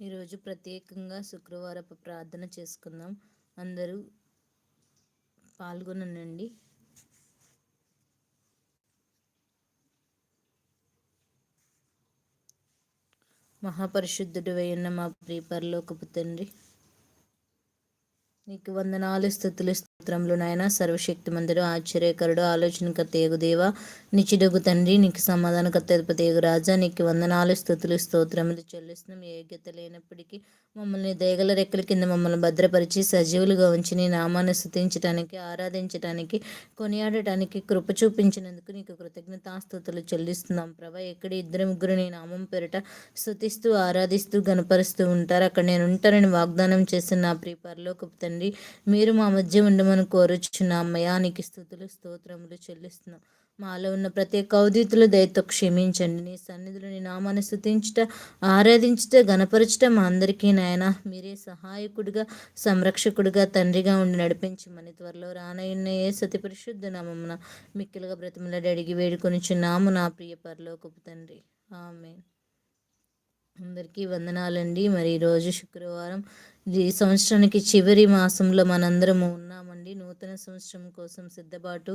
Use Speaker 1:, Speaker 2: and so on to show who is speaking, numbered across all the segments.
Speaker 1: ఈరోజు ప్రత్యేకంగా శుక్రవారపు ప్రార్థన చేసుకుందాం. అందరూ పాల్గొనండి. మహాపరిశుద్ధుడు అయిన మా ప్రియ తండ్రి నీకు వందనాలు స్థుతులు స్తోత్రములు నాయన సర్వశక్తి మందిరు ఆశ్చర్యకరుడు ఆలోచనకర్త ఏగు దేవ నిచిడగు తండ్రి నీకు సమాధానకర్త ఏగు రాజా నీకు వందనాలు స్థుతులు స్తోత్రములు చెల్లిస్తున్నాం. యోగ్యత లేనప్పటికీ మమ్మల్ని దయగల రెక్కల కింద మమ్మల్ని భద్రపరిచి సజీవులుగా ఉంచి నీ నామాన్ని స్థుతించడానికి ఆరాధించడానికి కొనియాడటానికి కృప చూపించినందుకు నీకు కృతజ్ఞతాస్థుతులు చెల్లిస్తున్నాం. ప్రభా ఎక్కడ ఇద్దరు ముగ్గురు నీ నామం పేరిట స్థుతిస్తూ ఆరాధిస్తూ గనపరుస్తూ ఉంటారు. అక్కడ నేను ఉంటానని వాగ్దానం చేసిన నా ప్రియ పరలోకపు తండ్రి మీరు మా మధ్య ఉండమని కోరుచున్నాం మయానికి స్థుతులు స్తోత్రములు చెల్లిస్తున్నాం. మాలో ఉన్న ప్రతి కౌదితులు దయతో క్షమించండి. నీ సన్నిధులు నీ నామాన్ని స్థుతించుట ఆరాధించుట గణపరచుట మా అందరికీ నాయన. మీరే సహాయకుడిగా సంరక్షకుడిగా తండ్రిగా ఉండి నడిపించమని త్వరలో రానయ్యున్న ఏ సతి పరిశుద్ధ నామమున మిక్కిలుగా బ్రతిమలాడి అడిగి వేడుకొని చున్నాము నా ప్రియ పరలోకపు తండ్రి. ఆమె అందరికీ వందనాలండి. మరి ఈరోజు శుక్రవారం ఈ సంవత్సరానికి చివరి మాసంలో మనందరము అండి నూతన సంవత్సరం కోసం సిద్ధపాటు.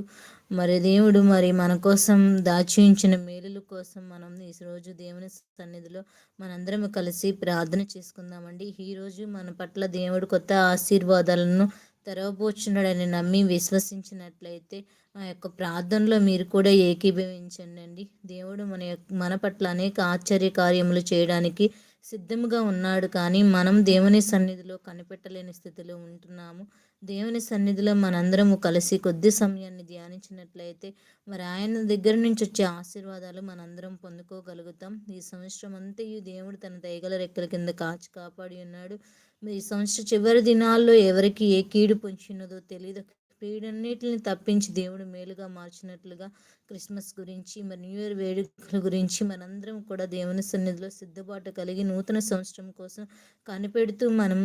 Speaker 1: మరి దేవుడు మరి మన కోసం దాచి ఉంచిన మేలుల కోసం మనం ఈరోజు దేవుని సన్నిధిలో మనందరం కలిసి ప్రార్థన చేసుకుందామండి. ఈరోజు మన పట్ల దేవుడు కొత్త ఆశీర్వాదాలను తెరవబోచున్నాడని నమ్మి విశ్వసించినట్లయితే ఆ యొక్క ప్రార్థనలో మీరు కూడా ఏకీభవించండి అండి దేవుడు మన మన పట్ల అనేక ఆశ్చర్య కార్యములు చేయడానికి సిద్ధముగా ఉన్నాడు. కానీ మనం దేవుని సన్నిధిలో కనిపెట్టలేని స్థితిలో ఉంటున్నాము. దేవుని సన్నిధిలో మనందరము కలిసి కొద్ది సమయాన్ని ధ్యానించినట్లయితే మరి ఆయన దగ్గర నుంచి వచ్చే ఆశీర్వాదాలు మనందరం పొందుకోగలుగుతాం. ఈ సంవత్సరం అంతయు దేవుడు తన దయగల రెక్కల కింద కాచి కాపాడి ఉన్నాడు. ఈ సంవత్సరం చివరి దినాల్లో ఎవరికి ఏ కీడు పొంచినదో తెలియదు వీడన్నిటిని తప్పించి దేవుడు మేలుగా మార్చినట్లుగా క్రిస్మస్ గురించి మరి న్యూ ఇయర్ వేడుకల గురించి మనందరం కూడా దేవుని సన్నిధిలో సిద్ధపాటు కలిగి నూతన సంవత్సరం కోసం కనిపెడుతూ మనం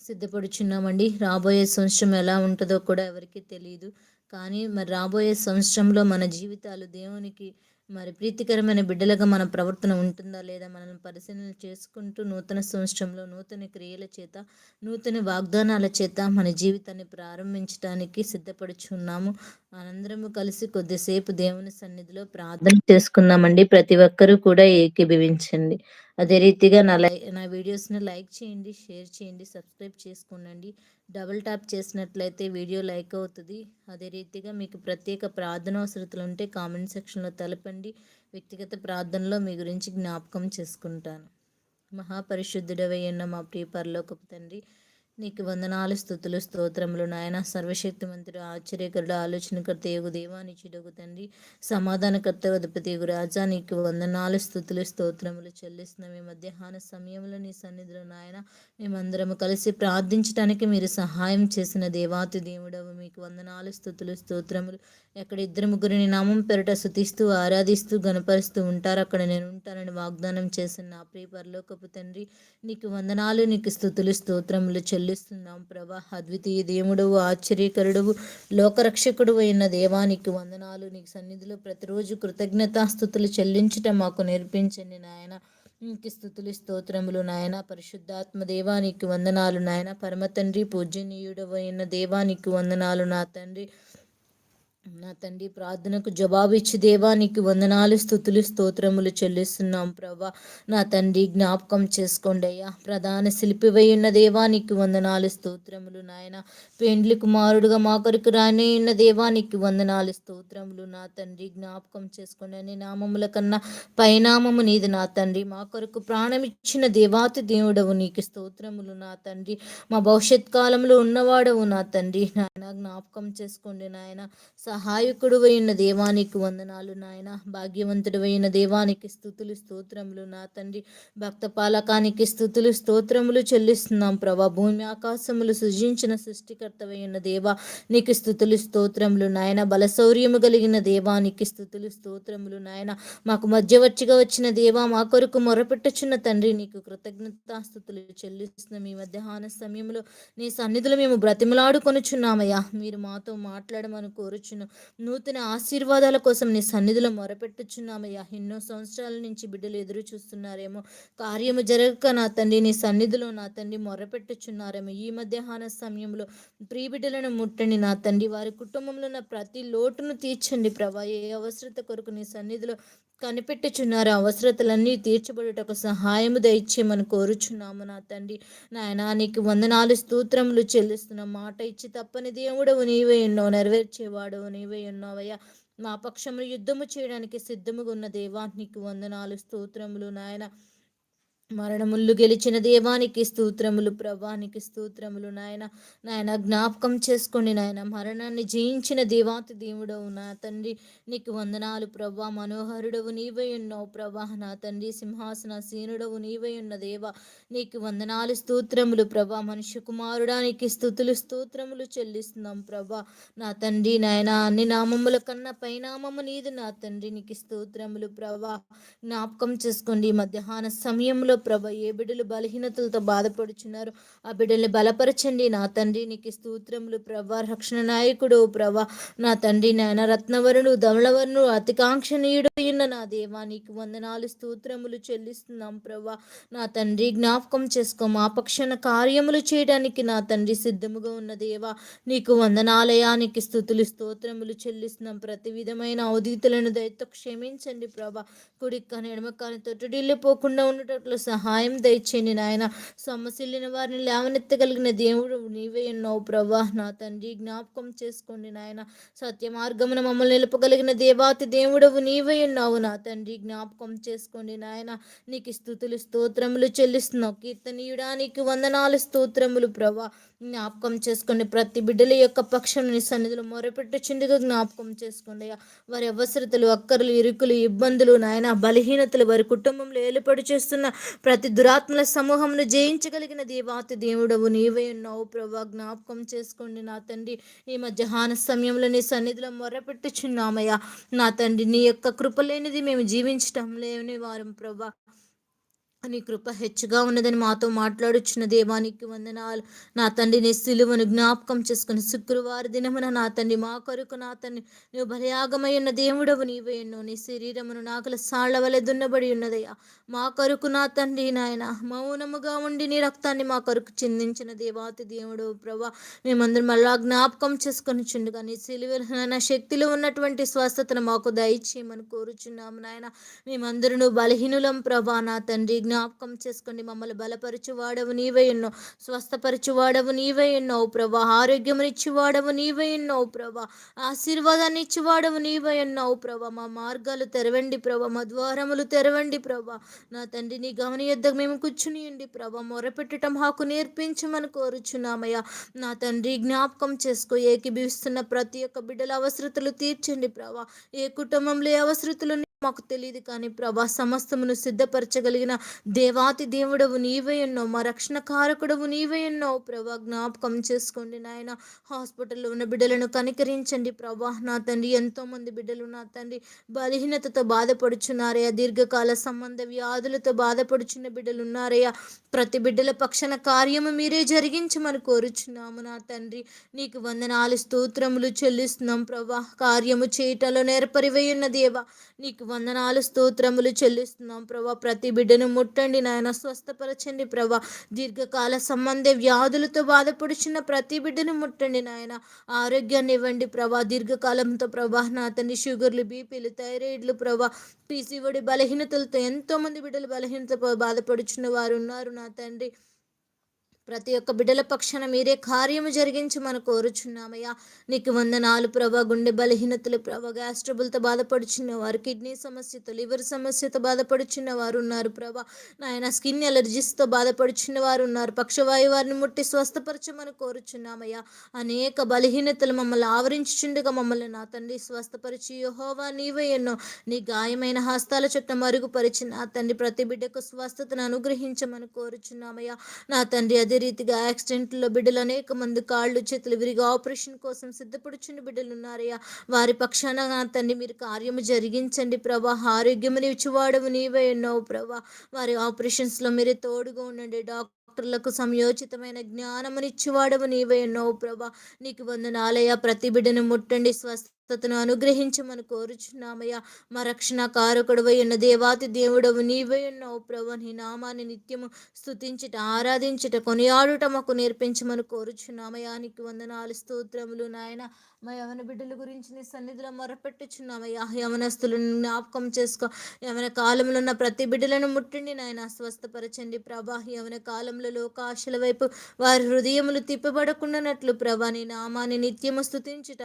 Speaker 1: సిద్ధపడుచున్నామండి. రాబోయే సంవత్సరం ఎలా ఉంటుందో కూడా ఎవరికీ తెలియదు కానీ మరి రాబోయే సంవత్సరంలో మన జీవితాలు దేవునికి మరి ప్రీతికరమైన బిడ్డలుగా మన ప్రవర్తన ఉంటుందా లేదా? మనల్ని పరిశీలన చేసుకుంటూ నూతన సంవత్సరంలో నూతన క్రియల చేత నూతన వాగ్దానాల చేత మన జీవితాన్ని ప్రారంభించడానికి సిద్ధపడుచున్నాము. మనందరము కలిసి కొద్దిసేపు దేవుని సన్నిధిలో ప్రార్థన చేసుకుందామండి ప్రతి ఒక్కరూ కూడా ఏకీభవించండి. అదే రీతిగా నా లై నా వీడియోస్ని లైక్ చేయండి షేర్ చేయండి సబ్స్క్రైబ్ చేసుకోండి డబుల్ ట్యాప్ చేసినట్లయితే వీడియో లైక్ అవుతుంది. అదే రీతిగా మీకు ప్రత్యేక ప్రార్థన అవసరతలు ఉంటే కామెంట్ సెక్షన్లో తెలపండి. వ్యక్తిగత ప్రార్థనలో మీ గురించి జ్ఞాపకం చేసుకుంటాను. మహాపరిశుద్ధుడవయ్యన్న మా ప్రియ పరలోకపు తండ్రి నీకు వందనాలు స్థుతులు స్తోత్రములు నాయన. సర్వశక్తిమంతుడు ఆశ్చర్యకరుడు ఆలోచనకర్త యోగు దేవాని చిడుగు తండ్రి సమాధానకర్త అధిపతి యోగు రాజా. నీకు వందనాలు స్థుతులు స్తోత్రములు చెల్లిస్తున్న. మీ మధ్యాహ్న సమయంలో నీ సన్నిధిలో నాయన మేమందరము కలిసి ప్రార్థించడానికి మీరు సహాయం చేసిన దేవాతి దేవుడవు. మీకు వందనాలు స్థుతులు స్తోత్రములు ఎక్కడ ఇద్దరు ముగ్గురిని నామం పెరట శుతిస్తూ ఆరాధిస్తూ గణపరుస్తూ ఉంటారు అక్కడ నేను ఉంటానని వాగ్దానం చేసిన నా ప్రియ పరలోకపు తండ్రి నీకు వందనాలు నీకు స్థుతులు స్తోత్రములు చెల్లిస్తున్నాం ప్రభా. అద్వితీయ దేవుడు ఆశ్చర్యకరుడు లోకరక్షకుడు అయిన దేవానికి వందనాలు. నీకు సన్నిధిలో ప్రతిరోజు కృతజ్ఞతాస్థుతులు చెల్లించటం మాకు నేర్పించండి నాయన. నీకు స్థుతులు స్తోత్రములు నాయన. పరిశుద్ధాత్మ దేవానికి వందనాలు నాయన. పరమ తండ్రి పూజనీయుడవైన దేవానికి వందనాలు నా తండ్రి. నా తండ్రి ప్రార్థనకు జవాబిచ్చి దేవానికి వందనాలు స్థుతులు స్తోత్రములు చెల్లిస్తున్నాం ప్రభా. నా తండ్రి జ్ఞాపకం చేసుకోండి అయ్యా. ప్రధాన శిల్పివై ఉన్న దేవానికి వందనాలు స్తోత్రములు నాయన. పెండ్లి కుమారుడుగా మా కొరకు రానే ఉన్న దేవానికి వందనాలు స్తోత్రములు నా తండ్రి. జ్ఞాపకం చేసుకోండి అని నామముల కన్నా పైనామము నీది నా తండ్రి. మా కొరకు ప్రాణమిచ్చిన దేవాతి దేవుడవు నీకు స్తోత్రములు నా తండ్రి. మా భవిష్యత్ కాలంలో ఉన్నవాడవు నా తండ్రి. నాయన జ్ఞాపకం చేసుకోండి నాయన. సహాయకుడు అయిన దేవానికి వందనాలు నాయన. భాగ్యవంతుడు అయిన దేవానికి స్థుతులు స్తోత్రములు. నా తండ్రి భక్త పాలకానికి స్థుతులు స్తోత్రములు చెల్లిస్తున్నాం ప్రభా. భూమి ఆకాశములు సృజించిన సృష్టికర్తవైన దేవా నీకు స్థుతులు స్తోత్రములు నాయన. బలశౌర్యము కలిగిన దేవానికి స్థుతులు స్తోత్రములు నాయన. మాకు మధ్యవర్తిగా వచ్చిన దేవా మా కొరకు మొరపెట్టుచున్న తండ్రి నీకు కృతజ్ఞతాస్థుతులు చెల్లిస్తున్నాం. ఈ మధ్యాహ్న సమయంలో నీ సన్నిధులు మేము బ్రతిమలాడుకొనుచున్నామయ్యా. మీరు మాతో మాట్లాడమని కోరుచున్నాం. నూతన ఆశీర్వాదాల కోసం నీ సన్నిధిలో మొరపెట్టుచున్నామయ్యా. ఎన్నో సంవత్సరాల నుంచి బిడ్డలు ఎదురు చూస్తున్నారేమో. కార్యము జరగక నా తండ్రి నీ సన్నిధిలో నా తండ్రి మొరపెట్టుచున్నారేమో. ఈ మధ్యాహ్న సమయంలో ప్రీ బిడ్డలను ముట్టండి నా తండ్రి. వారి కుటుంబంలో ఉన్న ప్రతి లోటును తీర్చండి ప్రభా. ఏ అవసరత కొరకు నీ సన్నిధిలో కనిపెట్టుచున్నారు. అవసరతలన్నీ తీర్చబడుటకు సహాయము దయచేయమని కోరుచున్నాము నా తండ్రి. నాయన నీకు వందనాలు స్తోత్రములు చెల్లిస్తున్న మాట ఇచ్చి తప్పని దేవుడవు నీవే ఉన్నావు నెరవేర్చేవాడు నీవే ఉన్నావయ్యా మా పక్షములు యుద్ధము చేయడానికి సిద్ధముగా ఉన్న దేవా నీకు వందనాలు స్తోత్రములు నాయన. మరణముళ్ళు గెలిచిన దేవానికి స్తోత్రములు ప్రభానికి స్తోత్రములు నాయన. నాయన జ్ఞాపకం చేసుకోండి నాయన. మరణాన్ని జయించిన దేవాతి దేవుడవు నా తండ్రి. నీకు వందనాలు ప్రభా. మనోహరుడవు నీవై ఉన్నావు ప్రభా. నా తండ్రి సింహాసన సీనుడవు నీవై ఉన్న దేవ. నీకు వందనాలు స్తోత్రములు ప్రభా. మనుష్య కుమారుడానికి స్థుతులు స్తోత్రములు చెల్లిస్తున్నాం ప్రభా. నా తండ్రి నాయన అన్ని నామముల కన్నా పైనామము నీది నా తండ్రి. నీకు స్తోత్రములు ప్రభా. జ్ఞాపకం చేసుకోండి. మధ్యాహ్న సమయంలో ప్రభ ఏ బిడ్డలు బలహీనతలతో బాధపడుచున్నారు ఆ బిడ్డల్ని బలపరచండి. నా తండ్రి నీకు స్తోత్రములు ప్రభ రక్షణ నాయకుడు ప్రభ. నా తండ్రి నాయన రత్నవరుడు ధమలవరుడు అతికాంక్షణీయుడు అయిన నా దేవా నీకు వందనాలు స్తోత్రములు చెల్లిస్తున్నాం ప్రభా. నా తండ్రి జ్ఞాపకం చేసుకో. మా పక్షణ కార్యములు చేయడానికి నా తండ్రి సిద్ధముగా ఉన్న దేవా నీకు వందనాలయానికి స్థుతులు స్తోత్రములు చెల్లిస్తున్నాం. ప్రతి విధమైన అవధీతులను దయతో క్షమించండి ప్రభా. కుడిక్కని ఎడమకాని తొట్టుడిల్లిపోకుండా ఉండేటట్లు సహాయం దయచేయండి నాయన. సమస్యలిన వారిని లేవనెత్తగలిగిన దేవుడు నీవే ఉన్నావు ప్రభా నా తండ్రి జ్ఞాపకం చేసుకోండి నాయన. సత్య మార్గమున మమ్మల్ని నిలపగలిగిన దేవాతి దేవుడవు నీవే ఉన్నావు నా తండ్రి. జ్ఞాపకం చేసుకోండి నాయన. నీకు స్థుతులు స్తోత్రములు చెల్లిస్తున్నావు. కీర్తనీయుడానికి వందనాలు స్తోత్రములు ప్రభా జ్ఞాపకం చేసుకోండి. ప్రతి బిడ్డల యొక్క పక్షం నీ సన్నిధిలో మొరపెట్టుచుండగా జ్ఞాపకం చేసుకోండి వారి అవసరతలు అక్కర్లు ఇరుకులు ఇబ్బందులు నాయన బలహీనతలు వారి కుటుంబంలో ఏలుపడి చేస్తున్న ప్రతి దురాత్మల సమూహంను జయించగలిగిన దేవాతి దేవుడవు నీవే ఉన్నావు ప్రభా. జ్ఞాపకం చేసుకోండి నా తండ్రి. ఈ మధ్యాహ్న సమయంలో నీ సన్నిధిలో మొరపెట్టుచున్నామయ్యా. నా తండ్రి నీ యొక్క కృప లేనిది మేము జీవించటం లేని వారం ప్రభా. నీ కృప హెచ్చుగా ఉన్నదని మాతో మాట్లాడుచున్న దేవానికి వందనాలు. నా తండ్రి నీ సిలువను జ్ఞాపకం చేసుకుని శుక్రవార దినమున నా తండ్రి మా కొరకు నా తండ్రి నువ్వు బలయాగమై ఉన్న దేవుడవు నీవే ఎన్నో. నీ శరీరమును నాకుల సాళ్ళ వలె దున్నబడి ఉన్నదయ్యా. మా కొరకు నా తండ్రి నాయన మౌనముగా ఉండి నీ రక్తాన్ని మా కొరకు చిందించిన దేవాతి దేవుడు ప్రభా. మేమందరం అలా జ్ఞాపకం చేసుకుని చుండగా నీ సిలువ నా శక్తిలో ఉన్నటువంటి స్వస్థతను మాకు దయచేయమని కోరుచున్నాము నాయన. మేమందరూ బలహీనులం ప్రభా నా తండ్రి. జ్ఞాపకం చేసుకోండి. మమ్మల్ని బలపరచువాడవు నీవే ఎన్నో. స్వస్థపరచువాడవు నీవే ఎన్నో. ప్రభా ఆరోగ్యమునిచ్చేవాడవు నీవే ఎన్నో. ప్రభా ఆశీర్వాదాన్ని ఇచ్చేవాడవు నీవే ఎన్నో. ప్రభా మా మార్గాలు తెరవండి ప్రభా మా ద్వారములు తెరవండి ప్రభా. నా తండ్రి నీ గమని మేము కూర్చునియండి ప్రభా. మొరపెట్టడం హాకు నేర్పించమని కోరుచున్నామయ్యా. నా తండ్రి జ్ఞాపకం చేసుకో. ఏకీభవిస్తున్న ప్రతి ఒక్క బిడ్డల అవసరతలు తీర్చండి ప్రభా. ఏ కుటుంబంలో ఏ అవసరతలు మాకు తెలియదు కానీ ప్రభా సమస్తమును సిద్ధపరచగలిగిన దేవాతి దేవుడవు నీవే ఉన్నావు. మా రక్షణ కారకుడవు నీవే ఉన్నావు. ప్రభా జ్ఞాపకం చేసుకోండి నాయన. హాస్పిటల్లో ఉన్న బిడ్డలను కనికరించండి ప్రభా. నా తండ్రి ఎంతోమంది బిడ్డలు నా తండ్రి బలహీనతతో బాధపడుచున్నారయ్యా. దీర్ఘకాల సంబంధ వ్యాధులతో బాధపడుచున్న బిడ్డలు ఉన్నారయ్యా ప్రతి బిడ్డల పక్షణ కార్యము మీరే జరిగించమని కోరుచున్నాము నా తండ్రి. నీకు వందనాలు స్తోత్రములు చెల్లిస్తున్నాం ప్రభా. కార్యము చేయటంలో నేర్పరివై ఉన్న దేవా నీకు వందనాలు స్తోత్రములు చెల్లిస్తున్నాం ప్రభా. ప్రతి బిడ్డను ముట్టండి నాయన స్వస్థపరచండి ప్రభా. దీర్ఘకాల సంబంధ వ్యాధులతో బాధపడుచున్న ప్రతి బిడ్డను ముట్టండి నాయన. ఆరోగ్యాన్ని ఇవ్వండి ప్రభా. దీర్ఘకాలంతో ప్రభా నా అతని షుగర్లు బీపీలు థైరాయిడ్లు ప్రభా పీసీఓడి బలహీనతలతో ఎంతోమంది బిడ్డలు బలహీనతతో బాధపడుచున్న వారు ఉన్నారు నా తండ్రి. ప్రతి ఒక్క బిడ్డల పక్షాన మీరే కార్యము జరిగించి కోరుచున్నామయ్యా. నీకు వందనాలు ప్రభా. గుండె బలహీనతలు ప్రభా. గ్యాస్ ట్రబుల్తో బాధపడుచున్న వారు కిడ్నీ సమస్యతో లివర్ సమస్యతో బాధపడుచున్న వారు ఉన్నారు ప్రభా. నాయన స్కిన్ ఎలర్జీస్తో బాధపడుచున్న వారు ఉన్నారు. పక్షవాయు వారిని ముట్టి స్వస్థపరచమని కోరుచున్నామయ్యా. అనేక బలహీనతలు మమ్మల్ని ఆవరించుచుండగా మమ్మల్ని నా తండ్రి స్వస్థపరిచి యహోవా నీవే ఎన్నో. నీ గాయమైన హస్తాల చుట్టూ మరుగుపరిచి నా తండ్రి ప్రతి బిడ్డకు స్వస్థతను అనుగ్రహించమని కోరుచున్నామయ్యా. నా తండ్రి అదే రీతిగా యాక్సిడెంట్లో బిడ్డలు అనేక మంది కాళ్ళు చేతులు విరిగి ఆపరేషన్ కోసం సిద్ధపడుచున్న బిడ్డలు ఉన్నారయ్యా. వారి పక్షాన తండ్రి మీరు కార్యము జరిగించండి ప్రభా. ఆరోగ్యము ఇచ్చివాడవు నీవే ఎన్నో ప్రభా. వారి ఆపరేషన్స్లో మీరే తోడుగా ఉండండి. డాక్టర్ డాక్టర్లకు సంయోచితమైన జ్ఞానమునిచ్చివాడవు నీవే ఎన్నో ప్రభా. నీకు వందనాలయ ప్రతి బిడ్డను ముట్టండి. స్వస్థ స్వస్థతను అనుగ్రహించమని కోరుచున్నామయ్యా. మా రక్షణ కారకుడవై ఉన్న దేవాతి దేవుడవు నీవై ఉన్నావు ప్రభు. నీ నామాన్ని నిత్యము స్థుతించుట ఆరాధించుట కొనియాడుట మాకు నేర్పించమని కోరుచున్నామయ్యా. నీకు వందనాలు స్తోత్రములు నాయన. మా యవన బిడ్డల గురించి నీ సన్నిధిలో మొరపెట్టుచున్నామయ్యా. యవనస్తులను జ్ఞాపకం చేసుకో. యవన కాలంలో ఉన్న ప్రతి బిడ్డలను ముట్టండి నాయన. స్వస్థపరచండి ప్రభా. యవన కాలంలో లోకాశల వైపు వారి హృదయములు తిప్పబడకుండానట్లు ప్రభా. నీ నామాన్ని నిత్యము స్థుతించుట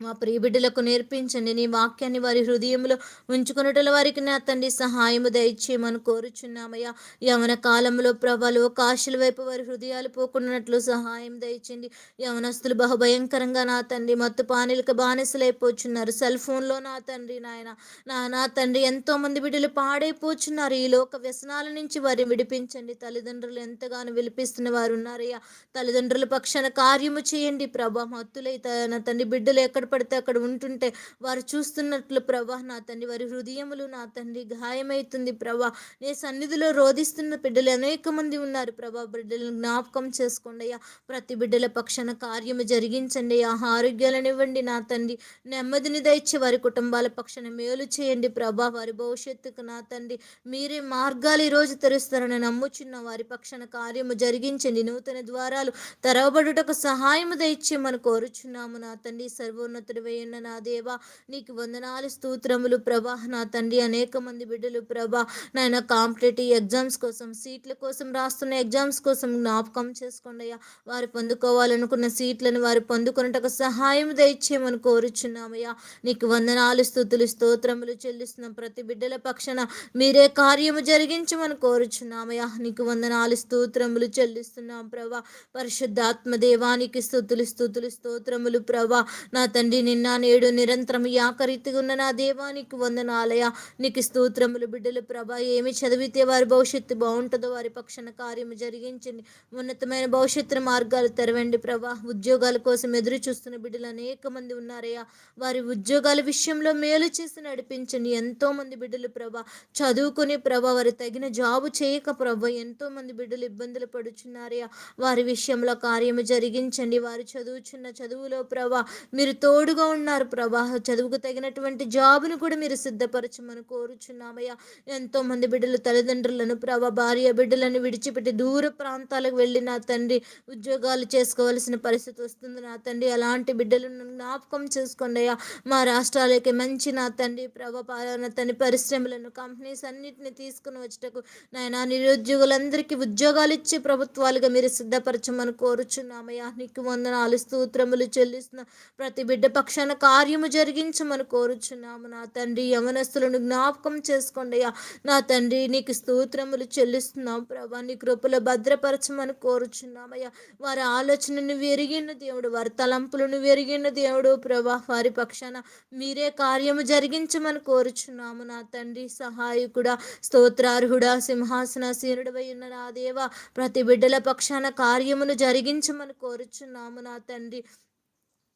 Speaker 1: మా ప్రియ బిడ్డలకు నేర్పించండి. నీ వాక్యాన్ని వారి హృదయంలో ఉంచుకున్నట్లు వారికి నా తండ్రి సహాయము దయచేయమని కోరుచున్నామయ్యా. యవన కాలంలో ప్రభలు కాశుల వైపు వారి హృదయాలు పోకున్నట్లు సహాయం దయచండి. యవనస్తులు బహుభయంకరంగా నా తండ్రి మత్తు పానీలకు బానిసలైపోచున్నారు సెల్ ఫోన్లో నా తండ్రి నాయన నా నా తండ్రి ఎంతో మంది బిడ్డలు పాడైపోచున్నారు. ఈ లోక వ్యసనాల నుంచి వారిని విడిపించండి. తల్లిదండ్రులు ఎంతగానో విలిపిస్తున్న వారు ఉన్నారయ్యా. తల్లిదండ్రుల పక్షాన కార్యము చేయండి. ప్రభా మత్తులై నా తండ్రి బిడ్డలు ఎక్కడ పడితే అక్కడ ఉంటుంటే వారు చూస్తున్నట్లు ప్రభా నా తండ్రి వారి హృదయములు నా తండ్రి గాయమవుతుంది ప్రభా. నీ సన్నిధిలో రోధిస్తున్న బిడ్డలు అనేక మంది ఉన్నారు ప్రభా. బిడ్డలను జ్ఞాపకం చేసుకోండి అయ్యా. ప్రతి బిడ్డల పక్షాన కార్యము జరిగించండి అయ్యా. ఆరోగ్యాలను ఇవ్వండి నా తండ్రి. నెమ్మదిని దయచి వారి కుటుంబాల పక్షాన మేలు చేయండి ప్రభా. వారి భవిష్యత్తుకు నా తండ్రి మీరే మార్గాలు ఈరోజు తెరుస్తారని నమ్ముచున్న వారి పక్షాన కార్యము జరిగించండి. నూతన ద్వారాలు తెరవబడుటకు సహాయము మనం కోరుచున్నాము నా తండ్రి. మహోన్నతుడివై ఉన్న నా దేవా నీకు వందనాలు స్తోత్రములు. ప్రభా నా తండ్రి అనేక మంది బిడ్డలు ప్రభా. నాయన కాంపిటేటివ్ ఎగ్జామ్స్ కోసం సీట్ల కోసం రాస్తున్న ఎగ్జామ్స్ కోసం జ్ఞాపకం చేసుకోండి అయ్యా. వారు పొందుకోవాలనుకున్న సీట్లను వారు పొందుకున్నటకు సహాయం దయచేయమని కోరుచున్నామయ్యా నీకు వందనాలు స్థుతులు స్తోత్రములు చెల్లిస్తున్నాం. ప్రతి బిడ్డల పక్షాన మీరే కార్యము జరిగించమని కోరుచున్నామయ్యా నీకు వందనాలు స్తోత్రములు చెల్లిస్తున్నాం ప్రభా. పరిశుద్ధాత్మ దేవానికి స్థుతులు స్థుతులు స్తోత్రములు ప్రభా. నా తండ్రి నిన్న నేడు నిరంతరం యాకరీతిగా ఉన్న నా దేవానికి వందనాలయ నీకు స్తోత్రములు బిడ్డలు ప్రభా. ఏమి చదివితే వారి భవిష్యత్తు బాగుంటుందో వారి పక్షణ కార్యము జరిగించండి. ఉన్నతమైన భవిష్యత్తు మార్గాలు తెరవండి ప్రభా. ఉద్యోగాల కోసం ఎదురు చూస్తున్న బిడ్డలు అనేక మంది ఉన్నారయ్యా. వారి ఉద్యోగాల విషయంలో మేలు చేసి నడిపించండి. ఎంతో మంది బిడ్డలు ప్రభా. చదువుకుని ప్రభా వారు తగిన జాబు చేయక ప్రభా ఎంతో మంది బిడ్డలు ఇబ్బందులు పడుచున్నారయ్యా. వారి విషయంలో కార్యము జరిగించండి. వారు చదువుచున్న చదువులో ప్రభా మీరు తోడుగా ఉన్నారు ప్రభా. చదువుకు తగినటువంటి జాబును కూడా మీరు సిద్ధపరచమని కోరుచున్నామయ్యా. ఎంతో మంది బిడ్డలు తల్లిదండ్రులను ప్రభా భార్య బిడ్డలను విడిచిపెట్టి దూర ప్రాంతాలకు వెళ్ళి నా తండ్రి ఉద్యోగాలు చేసుకోవాల్సిన పరిస్థితి వస్తుంది. నా తండ్రి అలాంటి బిడ్డలను జ్ఞాపకం చేసుకోండి అయ్యా. మా రాష్ట్రాలకి మంచి నా తండ్రి ప్రభా పాలన తండ్రి పరిశ్రమలను కంపెనీస్ అన్నింటిని తీసుకుని వచ్చటకు నాయన నిరుద్యోగులందరికీ ఉద్యోగాలు ఇచ్చే ప్రభుత్వాలుగా మీరు సిద్ధపరచమని కోరుచున్నామయ్యా. నీకు వందనాలు స్తోత్రములు చెల్లిస్తున్న ప్రతి బిడ్డ పక్షాన కార్యము జరిగించమని కోరుచున్నాము. నా తండ్రి యవనస్తులను జ్ఞాపకం చేసుకోండి నా తండ్రి నీకు స్తోత్రములు చెల్లిస్తున్నాం ప్రభా. నీ కృపలో భద్రపరచమని కోరుచున్నామయ్యా వారి ఆలోచనను వెరిగిన దేవుడు వారి తలంపులను వెరిగిన దేవుడు ప్రభా. వారి పక్షాన మీరే కార్యము జరిగించమని కోరుచున్నాము. నా తండ్రి సహాయకుడా స్తోత్రార్హుడా సింహాసనాసీనుడవై ఉన్న నా దేవ ప్రతి బిడ్డల పక్షాన కార్యమును జరిగించమని కోరుచున్నాము. నా తండ్రి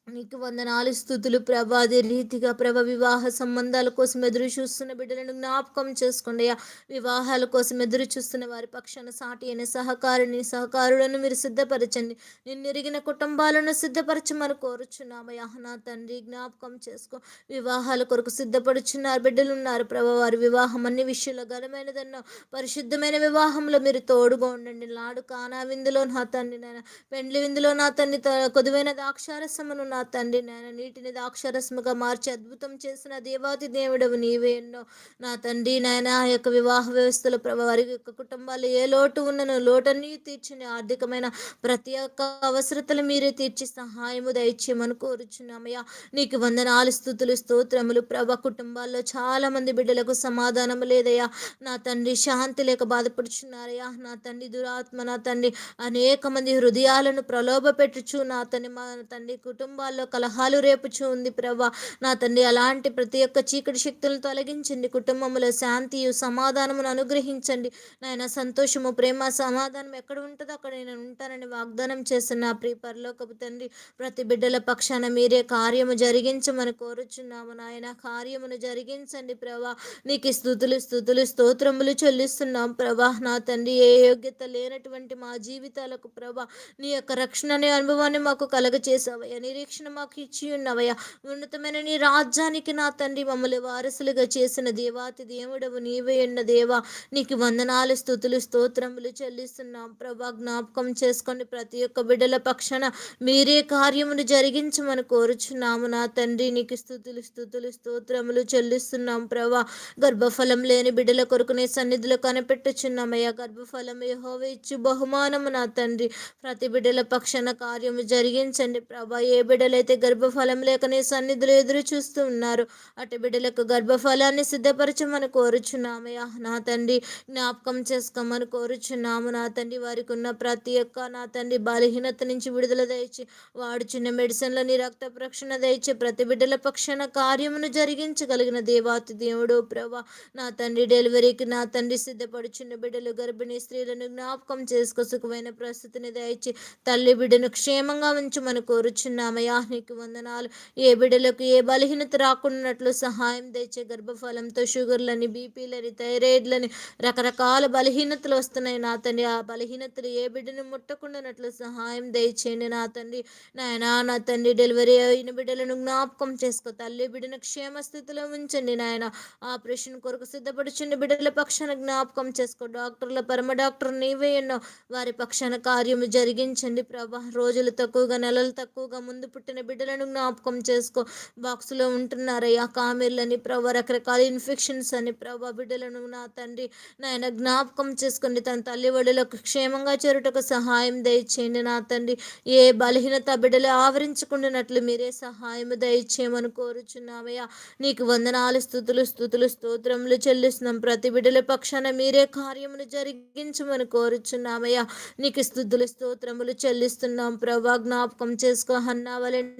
Speaker 1: నీకు వందనాలు స్థుతులు ప్రభా. అదే రీతిగా ప్రభ వివాహ సంబంధాల కోసం ఎదురు చూస్తున్న బిడ్డలను జ్ఞాపకం చేసుకోండి అయ్యా. వివాహాల కోసం ఎదురు చూస్తున్న వారి పక్షాన సాటి అయిన సహకారిని సహకారులను మీరు సిద్ధపరచండి. నిన్నెరిగిన కుటుంబాలను సిద్ధపరచమని కోరుచున్నామయ్యా నా తండ్రి జ్ఞాపకం చేసుకో. వివాహాల కొరకు సిద్ధపడుచున్నారు బిడ్డలు ఉన్నారు ప్రభ. వారి వివాహం అన్ని విషయంలో ఘనమైనదన్న పరిశుద్ధమైన వివాహంలో మీరు తోడుగా ఉండండి. నాడు కానా విందులో నా తండ్రి నాయన పెండ్లి విందులో నా తండ్రి త- కొదువైన దాక్షారసమును నా తండ్రి నాయన నీటిని దాక్షరసముగా మార్చి అద్భుతం చేసిన దేవాది దేవుడవు నీవే ఎన్నో. నా తండ్రి నాయన ఆ యొక్క వివాహ వ్యవస్థలో వారి యొక్క కుటుంబాలు ఏ లోటు ఉన్నను లోటన్నీ తీర్చుని ఆర్థికమైన ప్రతి ఒక్క అవసరతలు మీరే తీర్చి సహాయము దయచేయమని కోరుచున్నామయ్యా. నీకు వందనాలు స్థుతులు స్తోత్రములు ప్రభ. కుటుంబాల్లో చాలా మంది బిడ్డలకు సమాధానం లేదయ్యా. నా తండ్రి శాంతి లేక బాధపడుచున్నారయ్యా. నా తండ్రి దురాత్మ నా తండ్రి అనేక మంది హృదయాలను ప్రలోభ పెట్టుచు నా తండ్రి మా తండ్రి కుటుంబ కుటుంబాల్లో కలహాలు రేపుచు ఉంది ప్రభా. నా తండ్రి అలాంటి ప్రతి ఒక్క చీకటి శక్తులను తొలగించండి. కుటుంబంలో శాంతియు సమాధానమును అనుగ్రహించండి. నాయన సంతోషము ప్రేమ సమాధానం ఎక్కడ ఉంటుందో అక్కడ నేను ఉంటానని వాగ్దానం చేస్తున్న. ప్రియ పరలోకపు తండ్రి ప్రతి బిడ్డల పక్షాన మీరే కార్యము జరిగించమని కోరుచున్నాము నాయన. కార్యమును జరిగించండి ప్రభా. నీకు స్థుతులు స్థుతులు స్తోత్రములు చెల్లిస్తున్నాం ప్రభా. నా తండ్రి ఏ యోగ్యత లేనటువంటి మా జీవితాలకు ప్రభా నీ యొక్క రక్షణ అనే అనుభవాన్ని మాకు కలగచేసావయ్యా. నిరీక్ష రక్షణ మాకు ఇచ్చి ఉన్నవయ్యా. ఉన్నతమైన నీ రాజ్యానికి నా తండ్రి మమ్మల్ని వారసులుగా చేసిన దేవాతి దేవుడవు నీవే ఉన్న దేవా. నీకు వందనాలు స్థుతులు స్తోత్రములు చెల్లిస్తున్నాం. ప్రభా జ్ఞాపకం చేసుకొని ప్రతి ఒక్క బిడ్డల పక్షాన మీరే కార్యమును జరిగించమని కోరుచున్నాము. నా తండ్రి నీకు స్థుతులు స్థుతులు స్తోత్రములు చెల్లిస్తున్నాం ప్రభా. గర్భఫలం లేని బిడ్డల కొరకు నీ సన్నిధిలో కనిపెట్టుచున్నామయ్యా. గర్భఫలం యహోవ ఇచ్చు బహుమానము నా తండ్రి. ప్రతి బిడ్డల పక్షాన కార్యము జరిగించండి ప్రభా. ఏ బిడ్డలైతే గర్భఫలం లేక నీ సన్నిధులు ఎదురు చూస్తూ ఉన్నారు. అటు బిడ్డలకు గర్భఫలాన్ని సిద్ధపరచమని కోరుచున్నామయ్యా. నా తండ్రి జ్ఞాపకం చేసుకోమని కోరుచున్నాము. నా తండ్రి వారికి ఉన్న ప్రతి ఒక్క నా తండ్రి బలహీనత నుంచి విడుదల దయచి వాడుచున్న మెడిసిన్లో నీ రక్త ప్రక్షణ దయచి ప్రతి బిడ్డల పక్షాన కార్యమును జరిగించగలిగిన దేవాతి దేవుడు ప్రభా. నా తండ్రి డెలివరీకి నా తండ్రి సిద్ధపడుచున్న బిడ్డలు గర్భిణీ స్త్రీలను జ్ఞాపకం చేసుకో సుఖమైన ప్రస్తుతిని దయచి తల్లి బిడ్డను క్షేమంగా ఉంచమని కోరుచున్నామయ్యా. నీకు వందనాలు. ఏ బిడ్డలకు ఏ బలహీనత రాకున్నట్లు సహాయం తెచ్చే గర్భఫలంతో షుగర్లని బీపీలని థైరాయిడ్లని రకరకాల బలహీనతలు వస్తున్నాయి నా తండ్రి. ఆ బలహీనతలు ఏ బిడ్డను ముట్టకుండానట్లు సహాయం దయచేయండి నా తండ్రి. నాయనా నా తండ్రి డెలివరీ అయిన బిడ్డలను జ్ఞాపకం చేసుకో. తల్లి బిడ్డను క్షేమ స్థితిలో ఉంచండి నాయన. ఆపరేషన్ కొరకు సిద్ధపడుచుండి బిడ్డల పక్షాన జ్ఞాపకం చేసుకో. డాక్టర్ల పరమ డాక్టర్ నీవే ఎన్నో. వారి పక్షాన కార్యము జరిగించండి ప్రభా. రోజులు తక్కువగా నెలలు తక్కువగా ముందు పుట్టిన బిడ్డలను జ్ఞాపకం చేసుకో. బాక్సులో ఉంటున్నారయ్యా కామెర్లని ప్రభా రకరకాల ఇన్ఫెక్షన్స్ అని ప్రభా బిడ్డలను నా తండ్రి నాయన జ్ఞాపకం చేసుకుని తన తల్లివడులకు క్షేమంగా చేరుటకు సహాయం దయచేయండి నా తండ్రి. ఏ బలహీనత బిడ్డలు ఆవరించుకుంటున్నట్లు మీరే సహాయం దయచేయమని కోరుచున్నామయ్యా. నీకు వందనాలు స్థుతులు స్థుతులు స్తోత్రములు చెల్లిస్తున్నాం. ప్రతి బిడ్డల పక్షాన మీరే కార్యమును జరిగించమని కోరుచున్నామయ్యా. నీకు స్థుతులు స్తోత్రములు చెల్లిస్తున్నాం. ప్రభా జ్ఞాపకం చేసుకో.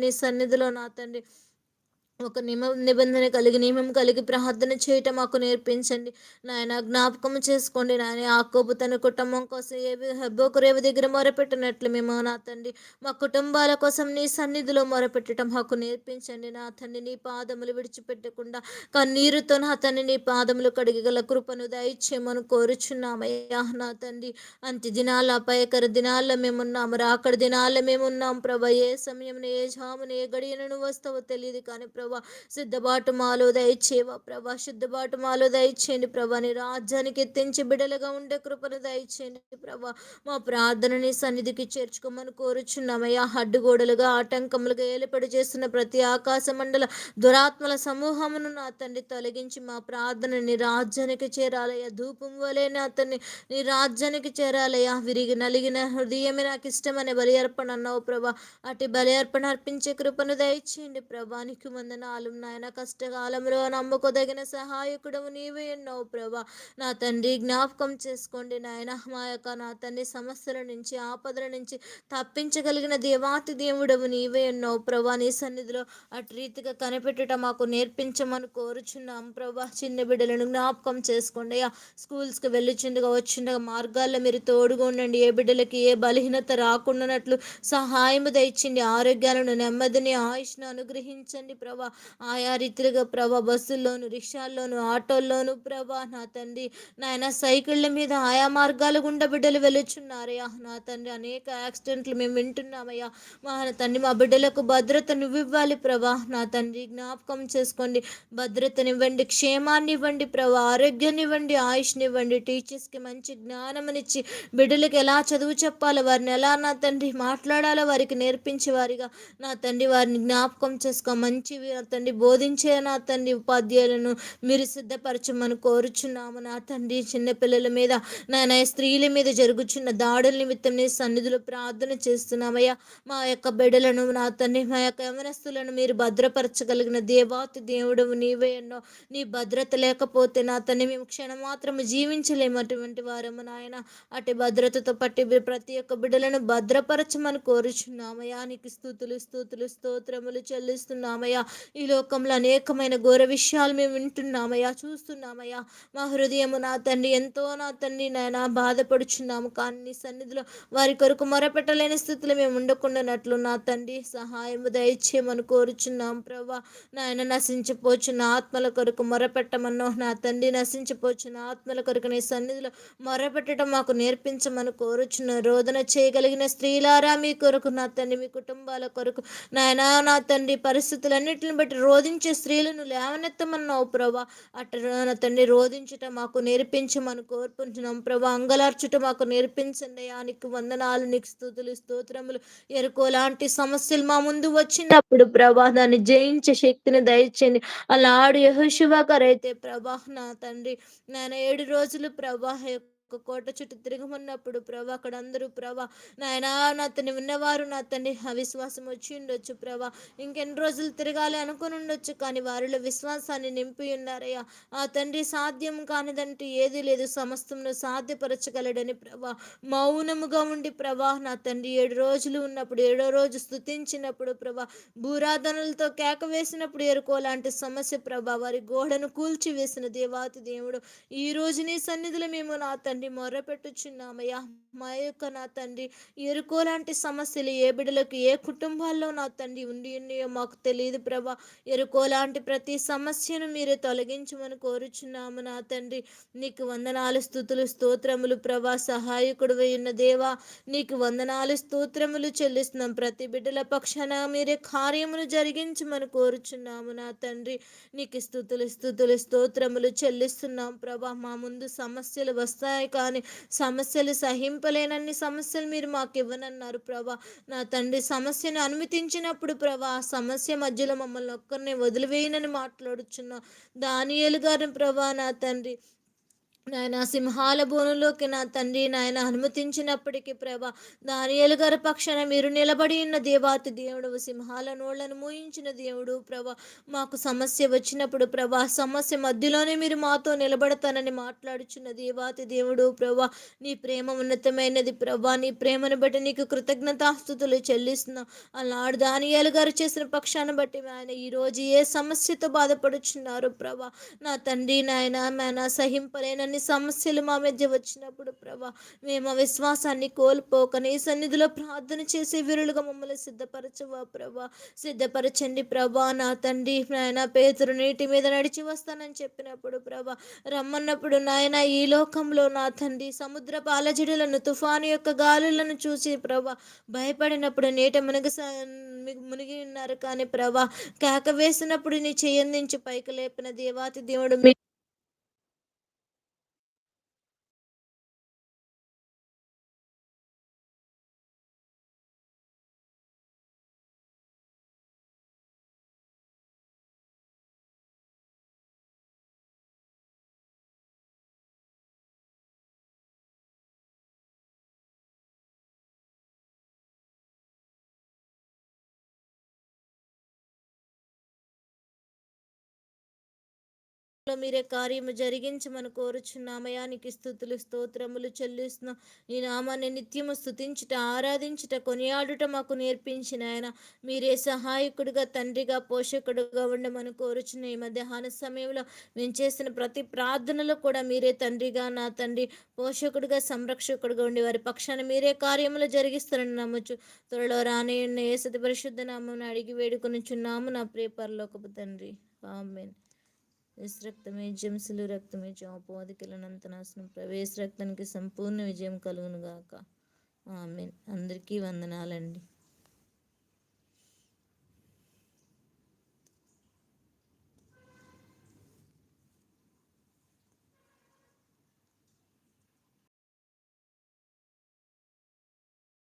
Speaker 1: నీ సన్నిధిలో నా తండ్రి ఒక నిమ నిబంధన కలిగి నియమం కలిగి ప్రార్థన చేయటం మాకు నేర్పించండి. నాయన జ్ఞాపకం చేసుకోండి. నాయన యాకోబు తన కుటుంబం కోసం ఏవి హెబ్బోకు రేవు దగ్గర మొరపెట్టినట్లు మేము నా తండ్రి మా కుటుంబాల కోసం నీ సన్నిధిలో మొరపెట్టడం మాకు నేర్పించండి. నా తండ్రి నీ పాదములు విడిచిపెట్టకుండా కన్నీరుతో నా తండ్రి నీ పాదములు కడిగగల కృపను దయచేయమని కోరుచున్నామయ్యా. నా తండ్రి అంత్య దినాల అపాయకర దినాల్లో మేమున్నాము. రాకడ దినాల్లో మేమున్నాం ప్రభ ఏ సమయంలో ఏ జామున ఏ గడియను వస్తావో తెలియదు కానీ ప్రభు సిద్ధబాటు మాలో దయచేవా ప్రభా సిద్ధబాటు మాలో దయచేయండి ప్రభా. నీ రాజ్యానికి ఎత్తించి బిడలుగా ఉండే కృపను దయచేయండి ప్రభా. మా ప్రార్థనని సన్నిధికి చేర్చుకోమని కోరుచున్నామయ్యా అడ్డుగోడలుగా ఆటంకములుగా ఏలుపడి చేస్తున్న ప్రతి ఆకాశ మండల దురాత్మల సమూహమును నా తండ్రి తొలగించి మా ప్రార్థనని రాజ్యానికి చేరాలయ్యా. ధూపం వలె నా తండ్రి నీ రాజ్యానికి చేరాలయ్యా. విరిగి నలిగిన హృదయమే నాకు ఇష్టమనే బలి అర్పణ అన్నావు ప్రభా. అటు బలి అర్పణ అర్పించే కృపను దయచేయండి ప్రభా. నీకు వందనాలు నాయన కష్టకాలంలో నమ్మకదగిన సహాయకుడు నీవే ఉన్నావు ప్రభా. నా తండ్రి జ్ఞాపకం చేసుకోండి నాయన. మా యొక్క నా తండ్రి సమస్యల నుంచి ఆపదల నుంచి తప్పించగలిగిన దేవాతి దేవుడవు నీవే ఉన్నావు ప్రభా. నీ సన్నిధిలో అటు రీతిగా కనిపెట్టుట మాకు నేర్పించమని కోరుచున్నాం ప్రభా. చిన్న బిడ్డలను జ్ఞాపకం చేసుకోండి అయ్యా. స్కూల్స్కి వెళ్ళిచుండగా వచ్చిండగా మార్గాల్లో మీరు తోడుగా ఉండండి. ఏ బిడ్డలకి ఏ బలహీనత రాకుండానట్లు సహాయం దయచండి. ఆరోగ్యాలను నెమ్మదిని ఆయుష్ను అనుగ్రహించండి ప్రభా. ఆయా రీతిలుగా ప్రభా బస్సుల్లోను రిక్షాల్లోను ఆటోల్లోను ప్రభా నా తండ్రి నాయన సైకిళ్ళ మీద ఆయా మార్గాల గుండా బిడ్డలు వెళ్ళుచున్నారయ్యా. నా తండ్రి అనేక యాక్సిడెంట్లు మేము వింటున్నామయ్యా. మా తండ్రి మా బిడ్డలకు భద్రత నువ్వివ్వాలి ప్రభా. నా తండ్రి జ్ఞాపకం చేసుకోండి. భద్రతనివ్వండి క్షేమాన్ని ఇవ్వండి ప్రభా. ఆరోగ్యాన్ని ఇవ్వండి టీచర్స్కి మంచి జ్ఞానమనిచ్చి బిడ్డలకు ఎలా చదువు చెప్పాలో వారిని ఎలా నా తండ్రి మాట్లాడాలో వారికి నేర్పించే వారిగా నా తండ్రి వారిని జ్ఞాపకం చేసుకో. మంచి నా తండ్రి బోధించే నా తండ్రి ఉపాధ్యాయులను మీరు సిద్ధపరచమని కోరుచున్నాము నా తండ్రి. చిన్నపిల్లల మీద నాయన స్త్రీల మీద జరుగుచున్న దాడుల నిమిత్తం నీ సన్నిధిలో ప్రార్థన చేస్తున్నామయ్యా. మా యొక్క బిడ్డలను నా తండ్రి మా యొక్క యమనస్తులను మీరు భద్రపరచగలిగిన దేవాతి దేవుడు నీవే ఎన్నో నీ భద్రత లేకపోతే నా తండ్రి మేము క్షణం మాత్రం జీవించలేము అటువంటి వారము నాయన. అటు భద్రతతో పట్టి ప్రతి ఒక్క బిడ్డలను భద్రపరచమని కోరుచున్నామయ్యా. నీకు స్థుతులు స్థుతులు స్తోత్రములు చెల్లిస్తున్నామయ్యా. ఈ లోకంలో అనేకమైన ఘోర విషయాలు మేము వింటున్నామయ్యా చూస్తున్నామయ్యా. మా హృదయము నా తండ్రి ఎంతో నా తండ్రి నాయన బాధపడుచున్నాము. కానీ నీ సన్నిధిలో వారి కొరకు మొరపెట్టలేని స్థితిలో మేము ఉండకుండానట్లు నా తండ్రి సహాయము దయచేయమని కోరుచున్నాం ప్రభా నాయన నశించిపోచున్న ఆత్మల కొరకు మొరపెట్టమన్నో నా తండ్రి నశించిపోచున్న ఆత్మల కొరకు నీ సన్నిధిలో మొరపెట్టడం మాకు నేర్పించమని కోరుచున్న. రోదన చేయగలిగిన స్త్రీలారా మీ కొరకు నా తండ్రి మీ కుటుంబాల కొరకు. నాయన నా తండ్రి పరిస్థితులన్నింటిని బట్టి రోధించే స్త్రీలను లేవనెత్తమన్నావు ప్రభా. అట్ట తండ్రి రోధించుట మాకు నేర్పించమని కోరుకుంటున్నాం ప్రభా. అంగలార్చుట మాకు నేర్పించండి. నీకు వందనాలు నీకు స్థుతులు స్తోత్రములు. ఎరుకో లాంటి సమస్యలు మా ముందు వచ్చినప్పుడు ప్రభా దాన్ని జయించే శక్తిని దయచేయండి. అలా ఆడు యహోశివా గారైతే ప్రభా నా తండ్రి నేను ఏడు రోజులు ప్రభా ఒక కోట చుట్టూ తిరగమన్నప్పుడు ప్రభా అక్కడ అందరూ ప్రభా నాయన నా అతన్ని విన్నవారు నా తండ్రి అవిశ్వాసం వచ్చి ఉండొచ్చు ప్రభా. ఇంకెన్ని రోజులు తిరగాలి అనుకుని ఉండొచ్చు కానీ వారిలో విశ్వాసాన్ని నింపి ఉన్నారయ్యా. ఆ తండ్రి సాధ్యం కానిదంటూ ఏది లేదు సమస్తంలో సాధ్యపరచగలడని ప్రభా. మౌనముగా ఉండి ప్రభా నా తండ్రి ఏడు రోజులు ఉన్నప్పుడు ఏడో రోజు స్థుతించినప్పుడు ప్రభా భూరాధనలతో కేక వేసినప్పుడు ఎరుకోలాంటి సమస్య ప్రభా వారి గోడను కూల్చి వేసిన దేవాతి దేవుడు. ఈ రోజు నీ సన్నిధిలో మేము నా తండ్రి తండ్రి మొర్రపెట్టుచున్నామయ్యా మా యొక్క నా తండ్రి ఎరుకో లాంటి సమస్యలు ఏ బిడ్డలకు ఏ కుటుంబాల్లో నా తండ్రి ఉండి ఉన్నాయో మాకు తెలియదు ప్రభా. ఎరుకో లాంటి ప్రతి సమస్యను మీరే తొలగించమని కోరుచున్నాము నా తండ్రి. నీకు వందనాలు స్థుతులు స్తోత్రములు ప్రభా. సహాయకుడు ఉన్న దేవా నీకు వందనాలు స్తోత్రములు చెల్లిస్తున్నాం. ప్రతి బిడ్డల పక్షాన మీరే కార్యమును జరిగించమని కోరుచున్నాము నా తండ్రి. నీకు స్థుతులు స్థుతులు స్తోత్రములు చెల్లిస్తున్నాం ప్రభా. మా ముందు సమస్యలు వస్తాయి కానీ సమస్యలు సహింపలేనన్ని సమస్యలు మీరు మాకు ఇవ్వనన్నారు ప్రభా. నా తండ్రి సమస్యను అనుమతించినప్పుడు ప్రభా ఆ సమస్య మధ్యలో మమ్మల్ని ఒక్కరిని వదిలివేయనని మాట్లాడుచున్నా దానియలు గారిని ప్రభా నా తండ్రి నాయన సింహాల బోనులోకి నా తండ్రి నాయన అనుమతించినప్పటికీ ప్రభా దానియలు గారి పక్షాన మీరు నిలబడి ఉన్న దేవాతి దేవుడు సింహాల నోళ్ళను మూయించిన దేవుడు ప్రభా మాకు సమస్య వచ్చినప్పుడు ప్రభా సమస్య మధ్యలోనే మీరు మాతో నిలబడతానని మాట్లాడుచున్న దేవాతి దేవుడు ప్రభా నీ ప్రేమ ఉన్నతమైనది ప్రభా నీ ప్రేమను బట్టి నీకు కృతజ్ఞతాస్తుతులు చెల్లిస్తున్నాం. అలాడు దానియాలు గారు చేసిన పక్షాన్ని బట్టి ఆయన ఈరోజు ఏ సమస్యతో బాధపడుచున్నారు ప్రభ నా తండ్రి నాయన సహింపలేన అన్ని సమస్యలు మా మధ్య వచ్చినప్పుడు ప్రభా మేము ఆ విశ్వాసాన్ని కోల్పోక నీ సన్నిధిలో ప్రార్థన చేసే వీరులుగా మమ్మల్ని సిద్ధపరచవా ప్రభా? సిద్ధపరచండి ప్రభా నా తండ్రి నాయన పేతురు నీటి మీద నడిచి వస్తానని చెప్పినప్పుడు ప్రభా రమ్మన్నప్పుడు నాయన ఈ లోకంలో నా తండ్రి సముద్ర పాలజడులను తుఫాను యొక్క గాలులను చూసి ప్రభా భయపడినప్పుడు నీట మునిగి మునిగి ఉన్నారు కానీ ప్రభా కేక వేసినప్పుడు నీ చేయందించి పైకి లేపిన దేవాతి దేవుడు మీ మీరే కార్యము జరిగించమని కోరుచున్నామయ్యా నీకు స్థుతులు స్తోత్రములు చెల్లిస్తున్నాం. నీ నామాన్ని నిత్యము స్థుతించుట ఆరాధించుట కొనియాడుట మాకు నేర్పించిన ఆయన. మీరే సహాయకుడిగా తండ్రిగా పోషకుడుగా ఉండమని కోరుచున్న ఈ మధ్యాహ్న సమయంలో మేము చేసిన ప్రతి ప్రార్థనలో కూడా మీరే తండ్రిగా నా తండ్రి పోషకుడిగా సంరక్షకుడిగా ఉండి వారి పక్షాన మీరే కార్యములు జరిగిస్తారని నమ్మచ్చు త్వరలో రాని ఉన్న ఏసతి పరిశుద్ధ నామం అడిగి వేడుకొనిచున్నాము. నా ప్రియపరలోకపు తండ్రి. ఆమెన్. ఎస్ రక్తమే జంసులు రక్తమే అపోధికలనంత నాశనం ప్రవేశ రక్తానికి సంపూర్ణ విజయం కలుగును గాక అందరికీ వందనాలండి.